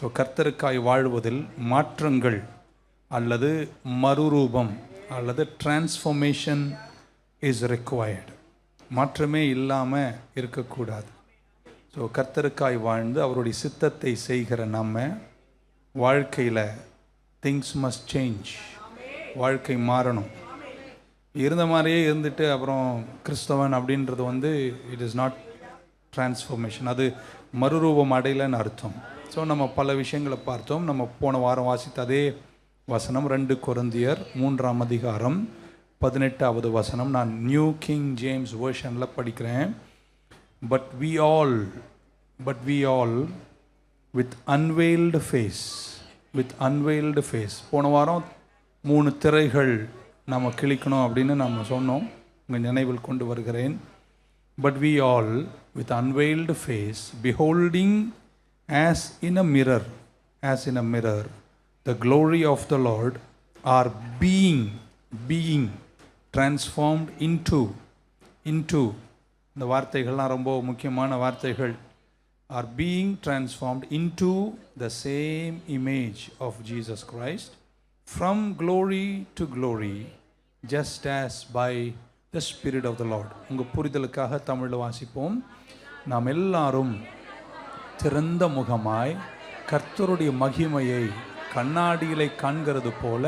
So கர்த்தருக்காய் வாழ்வதில் மாற்றங்கள் அல்லது மறுரூபம் அல்லது டிரான்ஸ்ஃபர்மேஷன் இஸ் required. மாற்றமே இல்லாமல் இருக்கக்கூடாது. ஸோ கர்த்தருக்காய் வாழ்ந்து அவருடைய சித்தத்தை செய்கிற நம்ம வாழ்க்கையில் திங்ஸ் மஸ்ட் சேஞ்ச் வாழ்க்கை மாறணும். இருந்த மாதிரியே இருந்துட்டு அப்புறம் கிறிஸ்தவன் அப்படின்றது வந்து இட் இஸ் நாட் டிரான்ஸ்ஃபர்மேஷன் அது மறுரூபம் அடையலைன்னு அர்த்தம். ஸோ நம்ம பல விஷயங்களை பார்த்தோம். நம்ம போன வாரம் வாசித்த அதே வசனம் ரெண்டு குரந்தியர் மூன்றாம் அதிகாரம் பதினெட்டாவது வசனம். நான் நியூ கிங் ஜேம்ஸ் வேர்ஷனில் படிக்கிறேன். But we all but we all with unveiled face with unveiled face போன வாரம் மூணு திரைகள் நம்ம கிழிக்கணும் அப்படின்னு நம்ம சொன்னோம். உங்கள் நினைவில் கொண்டு வருகிறேன். But we all with unveiled face beholding as in a mirror as in a mirror the glory of the lord are being being transformed into into இந்த வார்த்தைகள்லாம் ரொம்ப முக்கியமான வார்த்தைகள் are being transformed into the same image of Jesus Christ from glory to glory just as by the spirit of the lord உங்கள் புரிதலுக்காக தமிழில் வாசிப்போம் நாம் எல்லாரும் திறந்த முகமாய் கர்த்தருடைய மகிமையை கண்ணாடியிலே காண்கிறது போல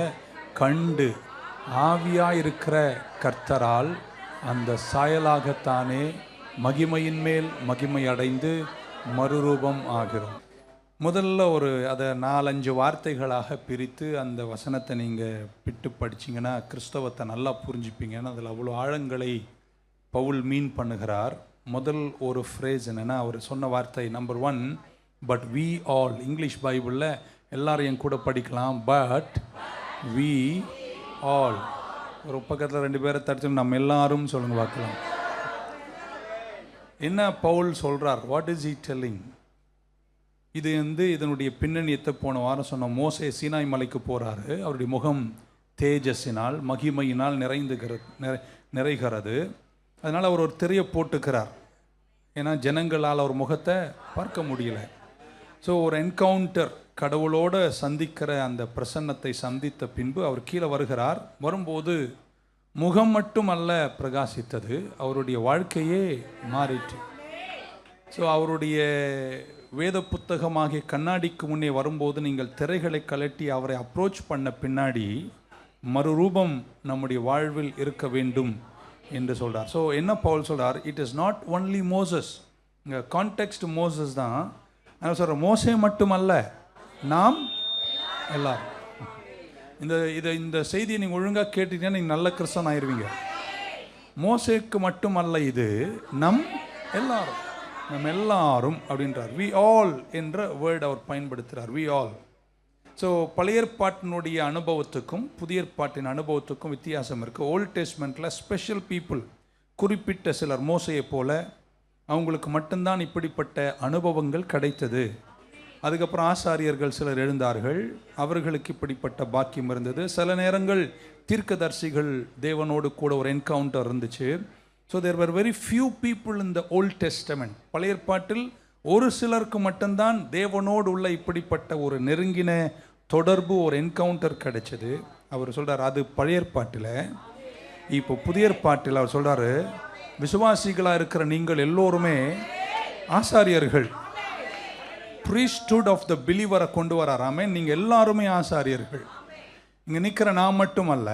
கண்டு ஆவியாயிருக்கிற கர்த்தரால் அந்த சாயலாகத்தானே மகிமையின் மேல் மகிமை அடைந்து மறுரூபம் ஆகிறோம். முதல்ல ஒரு அதை நாலஞ்சு வார்த்தைகளாக பிரித்து அந்த வசனத்தை நீங்கள் பிட்டு படிச்சீங்கன்னா கிறிஸ்தவத்தை நல்லா புரிஞ்சுப்பீங்கன்னு அதில் அவ்வளோ ஆழங்களை பவுல் மீன் பண்ணுகிறார். முதல் ஒரு ஃப்ரேஸ் என்னென்னா அவர் சொன்ன வார்த்தை number one but we all English பைபிளில் எல்லாரும் என் கூட படிக்கலாம் பட் வி ஆல் ஒரு பக்கத்தில் ரெண்டு பேரை தடுத்து நம்ம எல்லாரும் சொல்லுங்க பார்க்கலாம். என்ன பவுல் சொல்கிறார் வாட் இஸ் இ டெல்லிங் இது வந்து இதனுடைய பின்னணியத்தை போன வாரம் சொன்ன மோசே சீனாய் மலைக்கு போகிறாரு அவருடைய முகம் தேஜஸினால் மகிமையினால் நிறைந்துகிற நிறை நிறைகிறது. அதனால் அவர் ஒரு திரையை போட்டுக்கிறார். ஏன்னா ஜனங்களால் அவர் முகத்தை பார்க்க முடியல. ஸோ ஒரு என்கவுண்டர் கடவுளோட சந்திக்கிற அந்த பிரசன்னத்தை சந்தித்த பின்பு அவர் கீழே வருகிறார். வரும்போது முகம் மட்டுமல்ல பிரகாசித்தது. அவருடைய வாழ்க்கையே மாறிட்டு ஸோ அவருடைய வேத புத்தகமாகிய கண்ணாடிக்கு முன்னே வரும்போது நீங்கள் திரைகளை கலட்டி அவரை அப்ரோச் பண்ண பின்னாடி மறுரூபம் நம்முடைய வாழ்வில் இருக்க வேண்டும். என்று சொல்கிறார் ஸோ என்ன பவுல் சொல்கிறார் it is not only Moses இங்கே கான்டெக்ட் மோசஸ் தான். நான் சொல்கிறேன் மோசே மட்டுமல்ல நாம் எல்லாரும். இந்த இதை இந்த செய்தியை நீங்கள் ஒழுங்காக கேட்டீங்கன்னா நீங்கள் நல்ல கிறிஸ்தன் ஆயிடுவீங்க மோசேக்கு மட்டுமல்ல இது நம் எல்லாரும் நம் எல்லாரும் அப்படின்றார். வி ஆல் என்ற வேர்டு அவர் பயன்படுத்துகிறார் வி ஆல் ஸோ பழைய ஏற்பாட்டினுடைய அனுபவத்துக்கும் புதிய ஏற்பாட்டின் அனுபவத்துக்கும் வித்தியாசம் இருக்குது ஓல்ட் டெஸ்ட்மெண்ட்டில் ஸ்பெஷல் பீப்புள் குறிப்பிட்ட சிலர் மோசையை போல அவங்களுக்கு மட்டும்தான் இப்படிப்பட்ட அனுபவங்கள் கிடைத்தது. அதுக்கப்புறம் ஆசாரியர்கள் சிலர் எழுந்தார்கள். அவர்களுக்கு இப்படிப்பட்ட பாக்கியம் இருந்தது. சில நேரங்கள் தீர்க்கதர்சிகள் தேவனோடு கூட ஒரு என்கவுண்டர் இருந்துச்சு. So there were very few people in the Old Testament பழைய ஏற்பாட்டில் ஒரு சிலருக்கு மட்டும்தான் தேவனோடு உள்ள இப்படிப்பட்ட ஒரு நெருங்கின தொடர்பு ஒரு என்கவுண்டர் கிடைச்சது. அவர் சொல்கிறார் அது பழைய பாட்டில் இப்போ புதிய பாட்டில் அவர் சொல்கிறாரு விசுவாசிகளாக இருக்கிற நீங்கள் எல்லோருமே ஆசாரியர்கள். ப்ரீஸ்டுட் ஆஃப் த பிலீவரை கொண்டு வராராமே நீங்கள் எல்லாருமே ஆசாரியர்கள். இங்கே நிற்கிற நாம் மட்டுமல்ல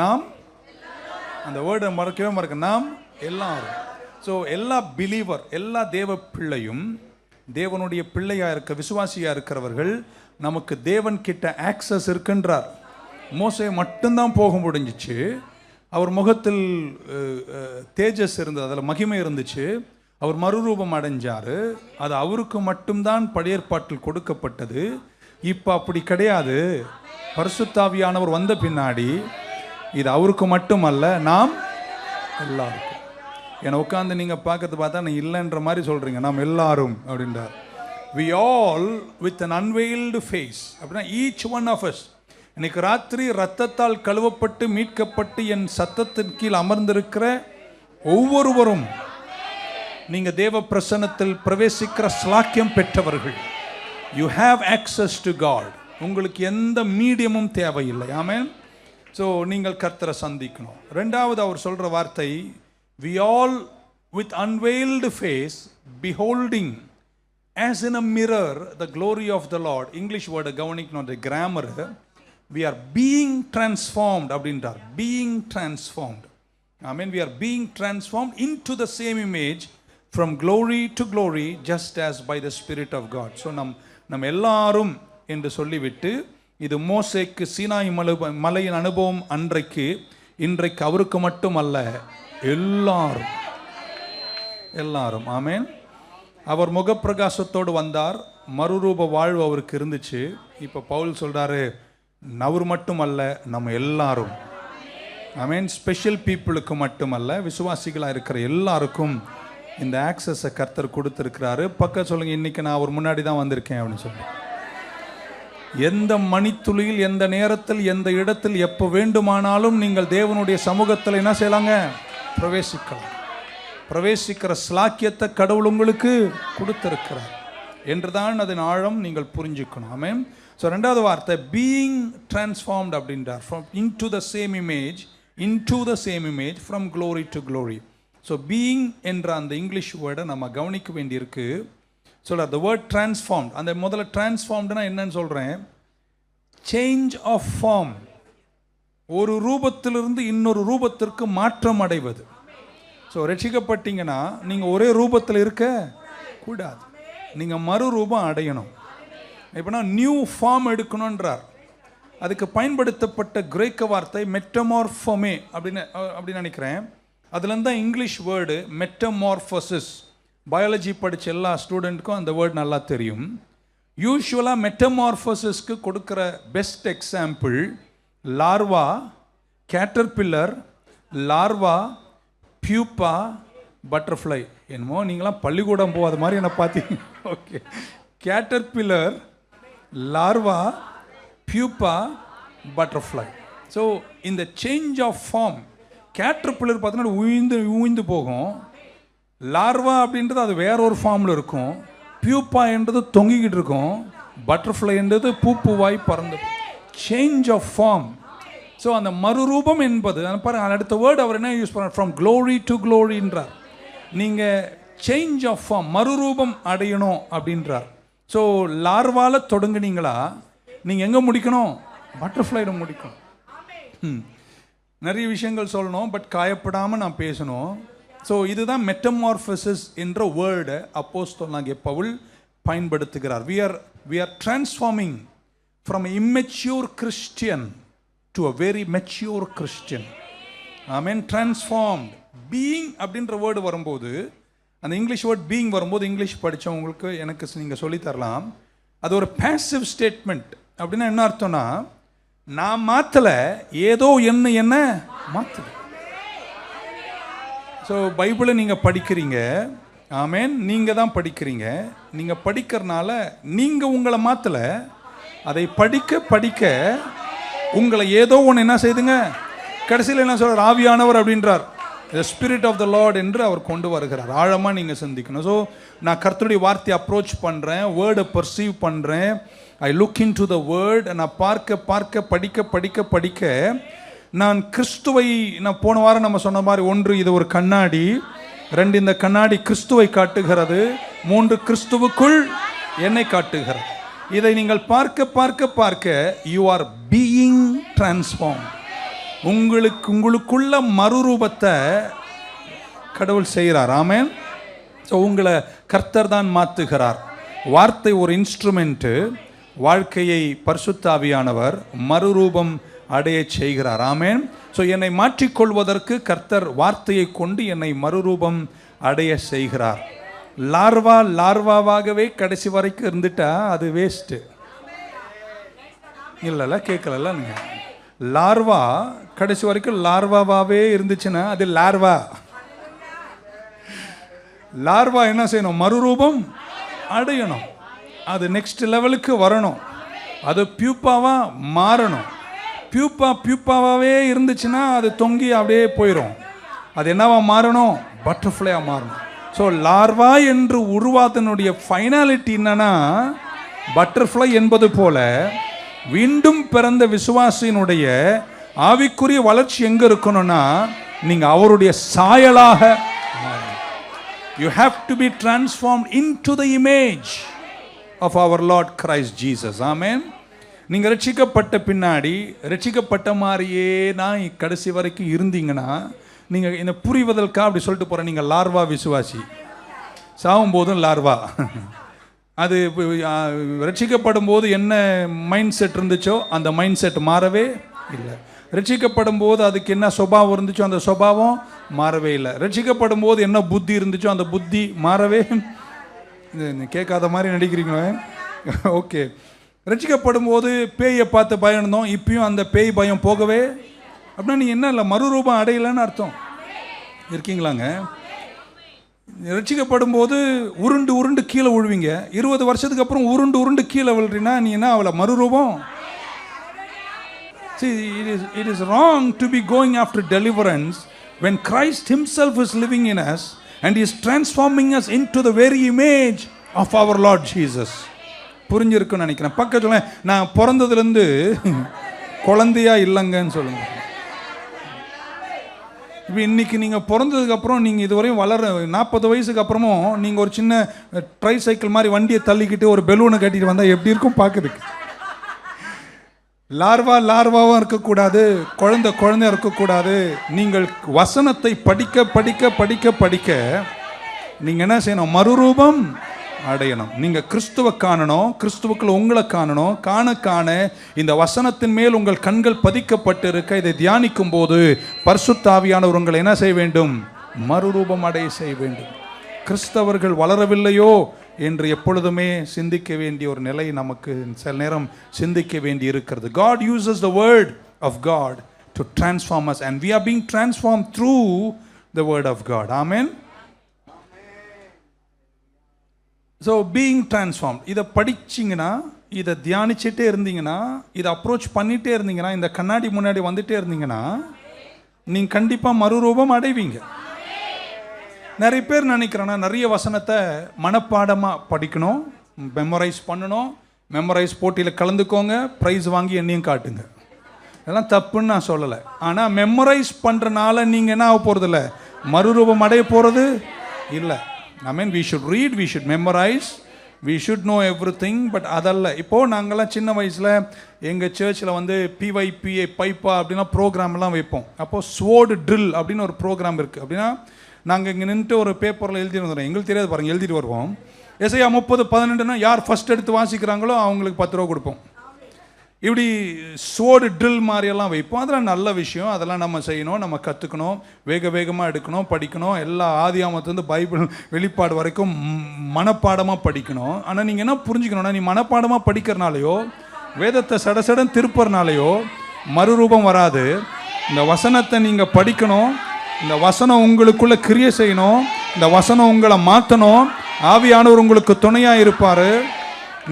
நாம் அந்த வேர்டை மறக்கவே மறக்க நாம் எல்லாரும் ஸோ எல்லா பிலீவர் எல்லா தேவ பிள்ளையும் தேவனுடைய பிள்ளையாக இருக்க விசுவாசியாக இருக்கிறவர்கள் நமக்கு தேவன் கிட்ட ஆக்சஸ் இருக்குன்றார். மோசே மட்டும்தான் போக முடிஞ்சிச்சு. அவர் முகத்தில் தேஜஸ் இருந்தது அதில் மகிமை இருந்துச்சு. அவர் மறுரூபம் அடைஞ்சார். அது அவருக்கு மட்டும்தான் பழையற்பாட்டில் கொடுக்கப்பட்டது. இப்போ அப்படி கிடையாது. பரிசுத்தாவியானவர் வந்த பின்னாடி இது அவருக்கு மட்டுமல்ல நாம் எல்லாருக்கும். என்னை உட்காந்து நீங்கள் பார்க்கறது பார்த்தா நான் இல்லைன்ற மாதிரி சொல்கிறீங்க நாம் எல்லாரும் அப்படின்றார். We all with un unveiled face அப்படின்னா ஈச் ஒன் ஆஃப் அஸ் இன்னைக்கு ராத்திரி ரத்தத்தால் கழுவப்பட்டு மீட்கப்பட்டு என் சத்தத்தின் கீழ் அமர்ந்திருக்கிற ஒவ்வொருவரும் நீங்கள் தேவ பிரசன்னத்தில் பிரவேசிக்கிற ஸ்லாக்கியம் பெற்றவர்கள். You have access to God உங்களுக்கு எந்த மீடியமும் தேவையில்லை. ஆமேன் ஸோ நீங்கள் கர்த்தரை சந்திக்கணும். ரெண்டாவது அவர் சொல்கிற வார்த்தை We all with unveiled face beholding as in a mirror the glory of the lord English வேர்டை கவனிக்கணும் அந்த grammar we are being transformed அப்படின்றார் being transformed I mean, we are being transformed into the same image from glory to glory, just as by the Spirit of God. So, நம் நம் எல்லாரும் என்று சொல்லிவிட்டு இது மோசேக்கு சீனாய் மலை மலையின் அனுபவம் அன்றைக்கு இன்றைக்கு அவருக்கு மட்டுமல்ல எல்லாரும். எல்லாரும். ஆமேன். அவர் முகப்பிரகாசத்தோடு வந்தார். மறுரூப வாழ்வு அவருக்கு இருந்துச்சு. இப்போ பவுல் சொல்கிறாரு நவர் மட்டுமல்ல நம்ம எல்லாரும். ஐ மீன் ஸ்பெஷல் பீப்புளுக்கு மட்டுமல்ல விசுவாசிகளாக இருக்கிற எல்லாருக்கும் இந்த ஆக்சஸை கர்த்தர் கொடுத்துருக்கிறாரு. பக்கம் சொல்லுங்கள் இன்னைக்கு நான் அவர் முன்னாடி தான் வந்திருக்கேன் அப்படின்னு சொல்லி எந்த மணித்துளியில் எந்த நேரத்தில் எந்த இடத்தில் எப்போ வேண்டுமானாலும் நீங்கள் தேவனுடைய சமூகத்தில் என்ன செய்யலாங்க? பிரவேசிக்கலாம். பிரவேசிக்கிற ஸ்லாக்கியத்தை கடவுள் உங்களுக்கு கொடுத்திருக்கிறார் என்றுதான் அதன் ஆழம் நீங்கள் புரிஞ்சுக்கணும். ஆமே ஸோ ரெண்டாவது வார்த்தை பீயிங் டிரான்ஸ்ஃபார்ம்ட் அப்படின்றார். From into the same image into the same image from glory to glory so being என்ற அந்த இங்கிலீஷ் வேர்டை நம்ம கவனிக்க வேண்டியிருக்கு. சொல்கிறார் த வேர்ட் டிரான்ஸ்ஃபார்ம்ட் அந்த முதல்ல டிரான்ஸ்ஃபார்ம்டுனா என்னன்னு சொல்கிறேன் சேஞ்ச் ஆஃப் ஃபார்ம் ஒரு ரூபத்திலிருந்து இன்னொரு ரூபத்திற்கு மாற்றம் அடைவது ஸோ ரட்சிக்கப்பட்டீங்கன்னா நீங்கள் ஒரே ரூபத்தில் இருக்க கூடாது. நீங்கள் மறு ரூபம் அடையணும். இப்போனா நியூ ஃபார்ம் எடுக்கணுன்றார் அதுக்கு பயன்படுத்தப்பட்ட கிரேக்க வார்த்தை மெட்டமார்ஃபமே அப்படின்னு அப்படின்னு நினைக்கிறேன். அதுலேருந்து தான் இங்கிலீஷ் வேர்டு மெட்டமார்ஃபோசிஸ் பயாலஜி படித்த எல்லா ஸ்டூடெண்ட்டுக்கும் அந்த வேர்டு நல்லா தெரியும். யூஸ்வலாக மெட்டமார்ஃபோசிஸ்க்கு கொடுக்குற best example larva caterpillar larva pupa butterfly என்னமோ நீங்களாம் பள்ளிக்கூடம் போகாத மாதிரி என்னை பார்த்தீங்க. Okay caterpillar larva pupa butterfly so இந்த சேஞ்ச் ஆஃப் ஃபார்ம் கேட்டர்பில்லர் பார்த்தீங்கன்னா உயிந்து உயிந்து போகும். லார்வா அப்படின்றது அது வேற ஒரு ஃபார்மில் இருக்கும். பியூப்பா என்றது தொங்கிக்கிட்டு இருக்கும். பட்டர்ஃப்ளை என்றது பூ பூவாய் பறந்து சேஞ்ச் ஆஃப் ஃபார்ம் ஸோ அந்த மறுரூபம் என்பது அந்த பாருங்க அடுத்த வேர்டு அவர் என்ன யூஸ் பண்ணார் ஃப்ரம் க்ளோரி டு க்ளோரின்றார் நீங்கள் சேஞ்ச் ஆஃப் ஃபார்ம் மறுரூபம் அடையணும் அப்படின்றார். ஸோ லார்வால தொடங்குனீங்களா? நீங்கள் எங்கே முடிக்கணும்? பட்டர்ஃப்ளைல முடிக்கணும். ம். நிறைய விஷயங்கள் சொல்லணும் பட் காயப்படாமல் நான் பேசணும். ஸோ இதுதான் மெட்டமார்பசிஸ் என்ற வேர்டை அப்போஸ்தலனாகிய பவுல் பயன்படுத்துகிறார். We are we are transforming from immature Christian to a very mature Christian amen transformed being அப்படின்ற வேர்டு வரும்போது அந்த இங்கிலீஷ் வேர்ட் பீயிங் வரும்போது இங்கிலீஷ் படித்தவங்களுக்கு எனக்கு நீங்கள் சொல்லித் தரலாம். அது ஒரு பேசிவ் ஸ்டேட்மெண்ட் அப்படின்னா என்ன அர்த்தம்னா நான் மாற்றலை ஏதோ என்ன என்ன மாற்று ஸோ பைபிளை நீங்கள் படிக்கிறீங்க. ஆமேன் நீங்கள் தான் படிக்கிறீங்க. நீங்கள் படிக்கிறனால நீங்கள் உங்களை மாற்றலை அதை படிக்க படிக்க உங்களை ஏதோ ஒன்று என்ன செய்துங்க? கடைசியில் என்ன சொல்கிறார் ஆவியானவர் அப்படின்றார். The spirit of the Lord என்று அவர் கொண்டு வருகிறார். ஆழமாக நீங்கள் சிந்திக்கணும். ஸோ நான் கர்த்தருடைய வார்த்தையை அப்ரோச் பண்ணுறேன் வேர்டை பர்சீவ் பண்ணுறேன் I look into the word நான் பார்க்க பார்க்க படிக்க படிக்க படிக்க நான் கிறிஸ்துவை நான் போன வாரம் நம்ம சொன்ன மாதிரி ஒன்று இது ஒரு கண்ணாடி. ரெண்டு இந்த கண்ணாடி கிறிஸ்துவை காட்டுகிறது. மூன்று கிறிஸ்துவுக்குள் என்னை காட்டுகிறது. இதை நீங்கள் பார்க்க பார்க்க பார்க்க யூ ஆர் பீயிங் டிரான்ஸ்ஃபார்ம் உங்களுக்கு உங்களுக்குள்ள மறுரூபத்தை கடவுள் செய்கிறார். ஆமேன் ஸோ உங்களை கர்த்தர் தான் மாற்றுகிறார் வார்த்தை ஒரு இன்ஸ்ட்ருமெண்ட்டு வாழ்க்கையை பரிசுத்தாவியானவர் மறுரூபம் அடைய செய்கிறார். ஆமேன் ஸோ என்னை மாற்றிக்கொள்வதற்கு கர்த்தர் வார்த்தையை கொண்டு என்னை மறுரூபம் அடைய செய்கிறார். லார்வா லார்வாவாகவே கடைசி வரைக்கும் இருந்துட்டா அது வேஸ்ட்டு இல்லைல்ல கேட்கலல்ல நீங்கள் லார்வா கடைசி வரைக்கும் லார்வாவாகவே இருந்துச்சுன்னா அது லார்வா. லார்வா என்ன செய்யணும்? மறுரூபம் அடையணும். அது நெக்ஸ்ட் லெவலுக்கு வரணும். அது பியூப்பாவாக மாறணும். பியூப்பா பியூப்பாவாகவே இருந்துச்சுன்னா அது தொங்கி அப்படியே போயிடும் அது என்னவா மாறணும்? பட்டர்ஃப்ளையாக மாறணும். ஸோ லார்வா என்று உருவாதனுடைய ஃபைனாலிட்டி என்னன்னா பட்டர்ஃப்ளை என்பது போல மீண்டும் பிறந்த விசுவாசியினுடைய ஆவிக்குரிய வளர்ச்சி எங்க இருக்கணும்னா நீங்க அவருடைய சாயலாக you have to be transform into the image of our Lord Christ Jesus amen நீங்க ரட்சிக்கப்பட்ட பின்னாடி ரட்சிக்கப்பட்ட மாதிரியே நான் கடைசி வரைக்கும் இருந்தீங்கன்னா நீங்கள் என்னை புரிவதற்காக அப்படி சொல்லிட்டு போகிறேன் நீங்கள் லார்வா விசுவாசி. சாகும் போதும் லார்வா. அது ரட்சிக்கப்படும் போது என்ன மைண்ட் செட் இருந்துச்சோ அந்த மைண்ட் செட் மாறவே இல்லை. ரட்சிக்கப்படும் போது அதுக்கு என்ன சுபாவம் இருந்துச்சோ அந்த சுபாவம் மாறவே இல்லை. ரட்சிக்கப்படும் போது என்ன புத்தி இருந்துச்சோ அந்த புத்தி மாறவே இது கேட்காத மாதிரி நடிக்கிறீங்களே? ஓகே. ரட்சிக்கப்படும் போது பேயை பார்த்து பயந்தோம் இப்பயும் அந்த பேய் பயம் போகவே அப்படின்னா நீ என்ன இல்லை மறுரூபம் அடையலைன்னு அர்த்தம். இருக்கீங்களாங்க? ரட்சிக்கப்படும் போது உருண்டு உருண்டு கீழே விழுவீங்க. இருபது வருஷத்துக்கு அப்புறம் உருண்டு உருண்டு கீழே விழுறீன்னா நீ என்ன அவளை மறுரூபம்? See, it is, it is wrong to be going after deliverance when Christ Himself is living in us and He is transforming us into the very image of our Lord Jesus. புரிஞ்சிருக்குன்னு நினைக்கிறேன். பக்கத்துல நான் பிறந்ததுலேருந்து குழந்தையா இல்லைங்கன்னு சொல்லுங்கள் இப்போ இன்னைக்கு நீங்கள் பிறந்ததுக்கு அப்புறம் நீங்கள் இதுவரையும் வளர நாற்பது வயசுக்கு அப்புறமும் நீங்கள் ஒரு சின்ன ட்ரை சைக்கிள் மாதிரி வண்டியை தள்ளிக்கிட்டு ஒரு பெலூனை கட்டிட்டு வந்தால் எப்படி இருக்கும் பார்க்குறதுக்கு லார்வா லார்வாவும் இருக்கக்கூடாது குழந்தை குழந்தையா இருக்கக்கூடாது. நீங்கள் வசனத்தை படிக்க படிக்க படிக்க படிக்க நீங்கள் என்ன செய்யணும்? மறுரூபம் அடையணும். நீங்கள் கிறிஸ்துவ காணணும் கிறிஸ்துவுக்குள் உங்களை காணணும் காண காண இந்த வசனத்தின் மேல் உங்கள் கண்கள் பதிக்கப்பட்டு இருக்க இதை தியானிக்கும் போது பர்சுத்தாவியானவர் உங்களை என்ன செய்ய வேண்டும்? மறுரூபம் அடைய செய்ய வேண்டும். கிறிஸ்தவர்கள் வளரவில்லையோ என்று எப்பொழுதுமே சிந்திக்க வேண்டிய ஒரு நிலை நமக்கு சில நேரம் சிந்திக்க வேண்டி இருக்கிறது. God uses the word of God to transform us and we are being transform through the word of God amen so being transform இதை படிச்சிங்கன்னா இதை தியானிச்சுட்டே இருந்தீங்கன்னா இதை அப்ரோச் பண்ணிகிட்டே இருந்தீங்கன்னா இந்த கண்ணாடி முன்னாடி வந்துட்டே இருந்தீங்கன்னா நீங்கள் கண்டிப்பாக மறுரூபம் அடைவீங்க. நிறைய பேர் நினைக்கிறேன்னா நிறைய வசனத்தை மனப்பாடமாக படிக்கணும் மெமரைஸ் பண்ணணும் மெமரைஸ் போட்டியில் கலந்துக்கோங்க ப்ரைஸ் வாங்கி என்னையும் காட்டுங்க. இதெல்லாம் தப்புன்னு நான் சொல்லலை. ஆனால் மெமரைஸ் பண்ணுறனால நீங்கள் என்ன ஆக போகிறதில்ல மறுரூபம் அடைய போகிறது இல்லை. I mean we should read we should memorize we should know everything but அதல்ல. இப்போது நாங்கள்லாம் சின்ன வயசில் எங்கள் சர்ச்சில் வந்து பிஒய்பிஏ பைப்பா அப்படின்னா ப்ரோக்ராம்லாம் வைப்போம். அப்போது ஸ்வோர்டு ட்ரில் அப்படின்னு ஒரு ப்ரோக்ராம் இருக்குது அப்படின்னா நாங்கள் இங்கே நின்றுட்டு ஒரு பேப்பரில் எழுதி வந்துடுறோம். எங்களுக்கு தெரியாது பாருங்கள் எழுதிட்டு வருவோம். எஸ்ஐயா முப்பது பதினெண்டுன்னா யார் ஃபர்ஸ்ட் எடுத்து வாசிக்கிறாங்களோ அவங்களுக்கு பத்து ரூபா கொடுப்போம். இப்படி சோடு ட்ரில் மாதிரியெல்லாம் வைப்போம். அதெல்லாம் நல்ல விஷயம். அதெல்லாம் நம்ம செய்யணும். நம்ம கற்றுக்கணும் வேக வேகமாக எடுக்கணும் படிக்கணும். எல்லா ஆதியாமத்துலேருந்து பைபிள் வெளிப்பாடு வரைக்கும் மனப்பாடமாக படிக்கணும். ஆனால் நீங்கள் என்ன புரிஞ்சுக்கணும்னா நீ மனப்பாடமாக படிக்கிறனாலையோ வேதத்தை சடசடன் திருப்பறனாலையோ மறுரூபம் வராது. இந்த வசனத்தை நீங்கள் படிக்கணும். இந்த வசனம் உங்களுக்குள்ளே கிரிய செய்யணும். இந்த வசனம் உங்களை மாற்றணும் ஆவியானவர் உங்களுக்கு துணையாக இருப்பார்.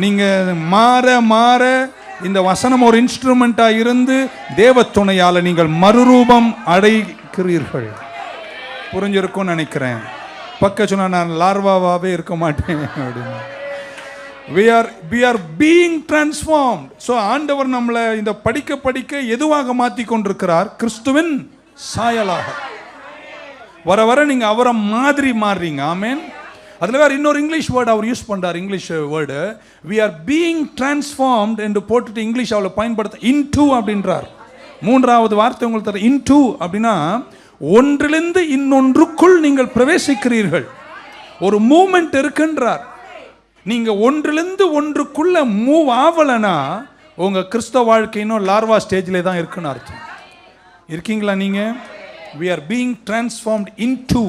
நீங்கள் மாற மாற இந்த வசனம் ஒரு இன்ஸ்ட்ருமெண்ட்டாக இருந்து தேவ துணையால் நீங்கள் மறுரூபம் அடைக்கிறீர்கள் புரிஞ்சிருக்கும்னு நினைக்கிறேன். பக்க சொன்னா நான் லார்வாவாகவே இருக்க மாட்டேன் அப்படின்னு. We are we are being transform so ஆண்டவர் நம்மளை இந்த படிக்க படிக்க எதுவாக மாற்றி கொண்டிருக்கிறார்? கிறிஸ்துவின் சாயலாக. வர வர நீங்கள் அவரை மாதிரி மாறுறீங்க. ஆமேன் அதில் வேறு இன்னொரு இங்கிலீஷ் வேர்டு அவர் யூஸ் பண்ணுறார் English word we are being transformed என்று போட்டுட்டு இங்கிலீஷ் அவளை பயன்படுத்த இன் டூ அப்படின்றார். மூன்றாவது வார்த்தை உங்களுக்கு தர இன் டூ அப்படின்னா ஒன்றிலிருந்து இன்னொன்றுக்குள் நீங்கள் பிரவேசிக்கிறீர்கள். ஒரு மூமெண்ட் இருக்குன்றார். நீங்கள் ஒன்றிலிருந்து ஒன்றுக்குள்ள மூவ் ஆகலைன்னா உங்கள் கிறிஸ்தவ வாழ்க்கை இன்னும் லார்வா ஸ்டேஜில் தான் இருக்குன்னு அர்த்தம். இருக்கீங்களா we are being transformed into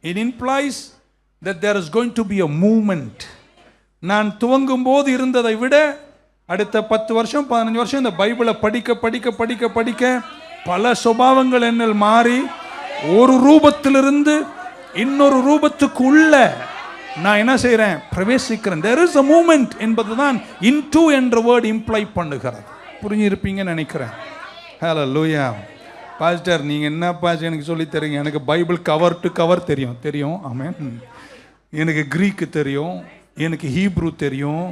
in implies that there is going to be a movement. நான் துவங்கும் போது இருந்ததை விட அடுத்த பத்து வருஷம் பதினஞ்சு வருஷம் இந்த பைபிளை படிக்க படிக்க படிக்க படிக்க பல சுபாவங்கள் என்னில் மாறி ஒரு ரூபத்திலிருந்து இன்னொரு ரூபத்துக்கு உள்ள நான் என்ன செய்கிறேன் பிரவேசிக்கிறேன். தேர் இஸ் அ மூமெண்ட் என்பது தான் இன் டூ என்ற வேர்டு இம்ப்ளை பண்ணுகிறது. புரிஞ்சிருப்பீங்கன்னு நினைக்கிறேன். ஹலோ லூயா பாஸ்டர் நீங்கள் என்ன பாஸ்டர் எனக்கு சொல்லி தரீங்க? எனக்கு பைபிள் கவர் டு கவர் தெரியும். தெரியும். ஆமாம் எனக்கு கிரீக்கு தெரியும் எனக்கு ஹீப்ரூ தெரியும்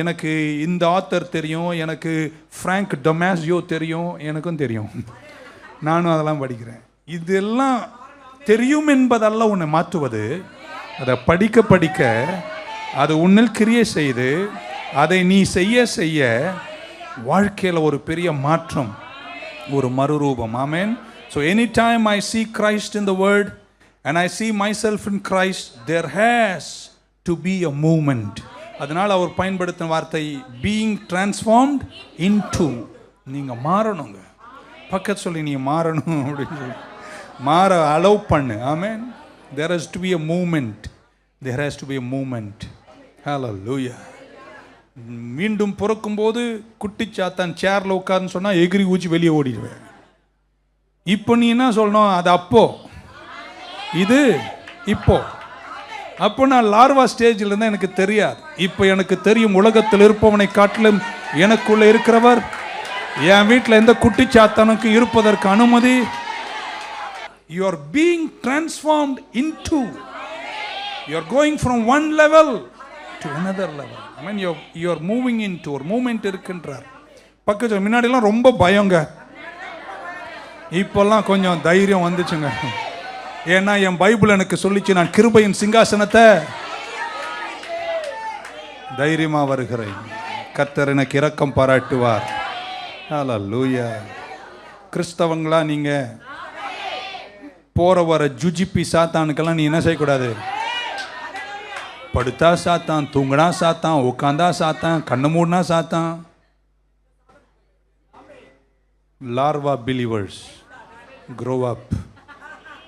எனக்கு இந்த ஆத்தர் தெரியும் எனக்கு ஃப்ராங்க் டொமாசியோ தெரியும் எனக்கும் தெரியும். நானும் அதெல்லாம் படிக்கிறேன். இதெல்லாம் தெரியும் என்பதல்ல உன்னை மாற்றுவது. அதை படிக்க படிக்க அது உன்னில் கிரியை செய்து அதை நீ செய்ய செய்ய வாழ்க்கையில் ஒரு பெரிய மாற்றம் ஒரு மறுரூபம். Amen so any time I see Christ in the world and I see myself in Christ there has to be a moment அதனால் அவர் பயன்படுத்தின வார்த்தை பீயிங் டிரான்ஸ்ஃபார்ம்ட் இன் into. நீங்கள் மாறணுங்க. பக்கத்து சொல்லி நீ மாறணும் அப்படின்னு சொல்லி. மாற அலோவ் பண்ணு. Amen there has to be a moment there has to be a moment hallelujah மீண்டும் பிறக்கும்போது குட்டி சாத்தான் சேரில் உட்காருன்னு சொன்னால் எகிரி ஊச்சி வெளியே ஓடிடுவேன். இப்போ நீ என்ன சொல்லணும்? அது அப்போது இது இப்போ. அப்போ நான் லார்வா ஸ்டேஜில் இருந்தால் எனக்கு தெரியாது. இப்போ எனக்கு தெரியும் உலகத்தில் இருப்பவனை காட்டிலும் எனக்குள்ளே இருக்கிறவர் என் வீட்டில் எந்த குட்டிச்சாத்தனுக்கு இருப்பதற்கு அனுமதி? You are being transformed into you are going from one level to another level I mean you you are moving into ஒரு மூமெண்ட் இருக்குன்றார். பக்கத்தில் முன்னாடிலாம் ரொம்ப பயங்க. இப்போல்லாம் கொஞ்சம் தைரியம் வந்துச்சுங்க. ஏன்னா என் பைபிள் எனக்கு சொல்லிச்சு நான் கிருபையின் சிங்காசனத்தை தைரியமா வருகிறேன். கத்தர் எனக்கு இரக்கம் பாராட்டுவார். லூயா கிறிஸ்தவங்களா நீங்க? போற வர ஜுஜிபி சாத்தானுக்கெல்லாம் நீ என்ன செய்யக்கூடாது? படுத்தா சாத்தான் தூங்கினா சாத்தான் உட்காந்தா சாத்தான் கண்ணு மூடினா சாத்தான். Larva believers grow up.